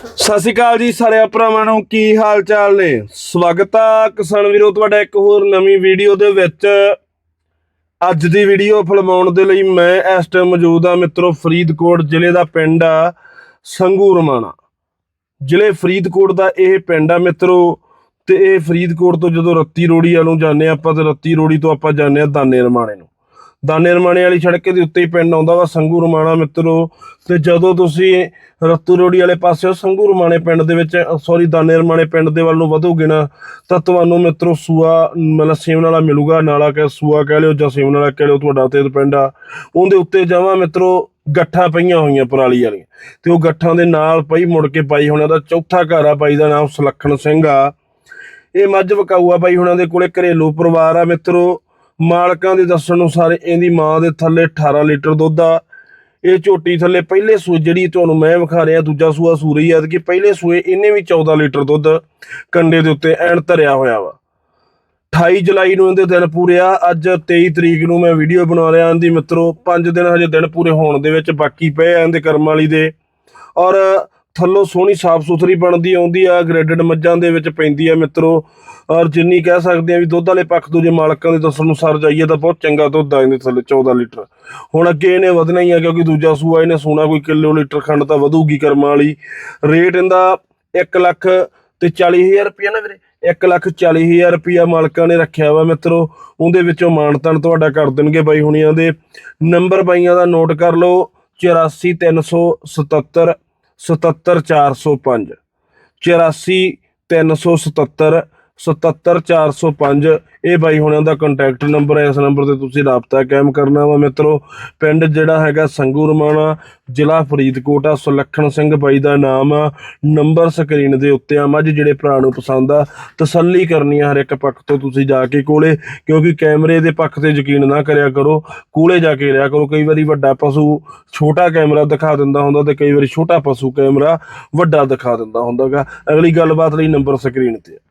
ਸਤਿ ਸ਼੍ਰੀ ਅਕਾਲ ਜੀ ਸਾਰੇ ਭਰਾਵਾਂ ਨੂੰ, ਕੀ ਹਾਲ ਚਾਲ ਨੇ? ਸਵਾਗਤ ਆ ਕਿਸਾਨ ਵੀਰੋ, ਤੁਹਾਡਾ ਇੱਕ ਹੋਰ ਨਵੀਂ ਵੀਡੀਓ ਦੇ ਵਿੱਚ। ਅੱਜ ਦੀ ਵੀਡੀਓ ਫਿਲਮਾਉਣ ਦੇ ਲਈ ਮੈਂ ਇਸ ਟਾਈਮ ਮੌਜੂਦ ਆ ਮਿੱਤਰੋ, ਫਰੀਦਕੋਟ ਜ਼ਿਲ੍ਹੇ ਦਾ ਪਿੰਡ ਆ ਸੰਗੂ ਰਮਾਣਾ ਜ਼ਿਲ੍ਹੇ ਫਰੀਦਕੋਟ ਦਾ ਇਹ ਪਿੰਡ ਆ ਮਿੱਤਰੋ, ਤੇ ਇਹ ਫਰੀਦਕੋਟ ਤੋਂ ਜਦੋਂ ਰੱਤੀ ਰੋੜੀ ਵੱਲੋਂ ਜਾਂਦੇ ਆ ਆਪਾਂ, ਤੇ ਰੱਤੀ ਰੋੜੀ ਤੋਂ ਆਪਾਂ ਜਾਂਦੇ ਆ ਦਾਨੇ ਰਮਾਣੇ ਨੂੰ। ਦਾਨੇ ਰਮਾਣੇ ਵਾਲੀ ਸੜਕ ਦੇ ਉੱਤੇ ਹੀ ਪਿੰਡ ਆਉਂਦਾ ਵਾ, ਸੰਗੂ ਰਮਾਣਾ ਮਿੱਤਰੋ। ਤੇ ਜਦੋਂ ਤੁਸੀਂ ਰੱਤੂ ਰੋੜੀ ਵਾਲੇ ਪਾਸੇ ਸੰਗੂ ਰਮਾਣੇ ਪਿੰਡ ਦੇ ਵਿੱਚ ਸੌਰੀ ਦਾਨੇ ਰਮਾਣੇ ਪਿੰਡ ਦੇ ਵੱਲ ਨੂੰ ਵਧੋਗੇ ਨਾ, ਤਾਂ ਤੁਹਾਨੂੰ ਮਿੱਤਰੋ ਸੂਆ, ਮਤਲਬ ਸੇਵਨ ਵਾਲਾ ਮਿਲੂਗਾ, ਨਾਲਾ ਕਹਿ, ਸੂਆ ਕਹਿ ਲਿਓ ਜਾਂ ਸੇਵਨ ਵਾਲਾ ਕਹਿ ਲਿਓ, ਤੁਹਾਡਾ ਤੇ ਪਿੰਡ ਆ। ਉਹਦੇ ਉੱਤੇ ਜਾਵਾਂ ਮਿੱਤਰੋ, ਗੱਠਾਂ ਪਈਆਂ ਹੋਈਆਂ ਪਰਾਲੀ ਵਾਲੀਆਂ। ਤੇ ਉਹ ਗੱਠਾਂ ਦੇ ਨਾਲ ਪਈ, ਮੁੜ ਕੇ ਪਾਈ ਹੋਣਾ ਦਾ ਚੌਥਾ ਘਰ ਆ, ਬਾਈ ਦਾ ਨਾਮ ਸੁਲੱਖਣ ਸਿੰਘ ਆ। ਇਹ ਮੱਝ ਵਕਾਊ ਆ ਬਾਈ ਹੁਣਾਂ ਦੇ ਕੋਲੇ, ਘਰੇਲੂ ਪਰਿਵਾਰ ਆ ਮਿੱਤਰੋ। ਮਾਲਕਾਂ ਦੇ ਦੱਸਣ ਅਨੁਸਾਰ ਇਹਦੀ ਮਾਂ ਦੇ ਥੱਲੇ 18 ਲੀਟਰ ਦੁੱਧ ਆ। ਇਹ ਝੋਟੀ ਥੱਲੇ ਪਹਿਲੇ ਸੂਏ, ਜਿਹੜੀ ਤੁਹਾਨੂੰ ਮੈਂ ਵਿਖਾ ਰਿਹਾ, ਦੂਜਾ ਸੂਆ ਸੂਰੀ ਆ, ਕਿ ਪਹਿਲੇ ਸੂਏ ਇਹਨੇ ਵੀ 14 ਲੀਟਰ ਦੁੱਧ ਕੰਡੇ ਦੇ ਉੱਤੇ ਐਨ ਧਰਿਆ ਹੋਇਆ ਵਾ। 28 ਜੁਲਾਈ ਨੂੰ ਇਹਦੇ ਦਿਨ ਪੂਰੇ ਆ। ਅੱਜ 23 ਤਰੀਕ ਨੂੰ ਮੈਂ ਵੀਡੀਓ ਬਣਾ ਰਿਹਾ ਇਹਦੀ, ਮਿੱਤਰੋ। 5 ਦਿਨ ਹਜੇ ਦਿਨ ਪੂਰੇ ਹੋਣ ਦੇ ਵਿੱਚ ਬਾਕੀ ਪਏ ਆ ਇਹਦੇ ਕਰਮ ਵਾਲੀ ਦੇ। ਔਰ ਥੱਲੋਂ ਸੋਹਣੀ ਸਾਫ਼ ਸੁਥਰੀ ਬਣਦੀ, ਆਉਂਦੀ ਆ ਗ੍ਰੇਡਡ ਮੱਝਾਂ ਦੇ ਵਿੱਚ ਪੈਂਦੀ ਆ ਮਿੱਤਰੋ। ਔਰ ਜਿੰਨੀ ਕਹਿ ਸਕਦੇ ਆ ਵੀ ਦੁੱਧ ਵਾਲੇ ਪੱਖ ਤੋਂ ਜੇ ਮਾਲਕਾਂ ਦੇ ਦੱਸਣ ਅਨੁਸਾਰ ਜਾਈਏ ਤਾਂ ਬਹੁਤ ਚੰਗਾ ਦੁੱਧ ਆ ਇਹਦੇ ਥੱਲੇ 14 ਲੀਟਰ। ਹੁਣ ਅੱਗੇ ਇਹਨੇ ਵਧਣਾ ਹੀ ਆ ਕਿਉਂਕਿ ਦੂਜਾ ਸੂਆ ਇਹਨੇ ਸੋਨਾ ਕੋਈ ਕਿਲੋ ਲੀਟਰ ਖੰਡ ਤਾਂ ਵਧੂਗੀ ਕਰਮਾਂ ਵਾਲੀ। ਰੇਟ ਇਹਦਾ 1 ਲੱਖ ਤੇ 40000 ਰੁਪਏ ਨਾ ਵੀਰੇ 1 ਲੱਖ 40000 ਰੁਪਿਆ ਮਾਲਕਾਂ ਨੇ ਰੱਖਿਆ ਵਾ ਮਿੱਤਰੋ। ਉਹਦੇ ਵਿੱਚੋਂ ਮਾਨਤਨ ਤੁਹਾਡਾ ਕਰ ਦੇਣਗੇ ਬਾਈ ਹੁਣੀਆਂ ਦੇ। ਨੰਬਰ ਬਾਈਆਂ ਦਾ ਨੋਟ ਕਰ ਲਓ 84377 77405 84377 77405 ਇਹ ਬਾਈ ਹੁਣਾਂ ਦਾ ਕੰਟੈਕਟ ਨੰਬਰ ਹੈ। ਇਸ ਨੰਬਰ ਤੇ ਤੁਸੀਂ ਰਾਬਤਾ ਕਾਇਮ ਕਰਨਾ ਵਾ ਮਿੱਤਰੋ। ਪਿੰਡ ਜਿਹੜਾ ਹੈਗਾ ਸੰਗੂ ਰਮਾਣਾ, ਜ਼ਿਲ੍ਹਾ ਫਰੀਦਕੋਟ ਆ। ਸੁਲੱਖਣ ਸਿੰਘ ਬਾਈ ਦਾ ਨਾਮ ਆ। ਨੰਬਰ ਸਕਰੀਨ ਦੇ ਉੱਤੇ ਆ ਮੱਝ, ਜਿਹੜੇ ਭਰਾ ਨੂੰ ਪਸੰਦ ਆ। ਤਸੱਲੀ ਕਰਨੀ ਆ ਹਰ ਇੱਕ ਪੱਖ ਤੋਂ ਤੁਸੀਂ ਜਾ ਕੇ ਕੋਲੇ, ਕਿਉਂਕਿ ਕੈਮਰੇ ਦੇ ਪੱਖ ਤੇ ਯਕੀਨ ਨਾ ਕਰਿਆ ਕਰੋ। ਕੋਲੇ ਜਾ ਕੇ ਰਿਆ ਕਰੋ। ਕਈ ਵਾਰੀ ਵੱਡਾ ਪਸ਼ੂ ਛੋਟਾ ਕੈਮਰਾ ਦਿਖਾ ਦਿੰਦਾ ਹੁੰਦਾ ਤੇ ਕਈ ਵਾਰੀ ਛੋਟਾ ਪਸ਼ੂ ਕੈਮਰਾ ਵੱਡਾ ਦਿਖਾ ਦਿੰਦਾ ਹੁੰਦਾਗਾ। ਅਗਲੀ ਗੱਲਬਾਤ ਲਈ ਨੰਬਰ ਸਕਰੀਨ ਤੇ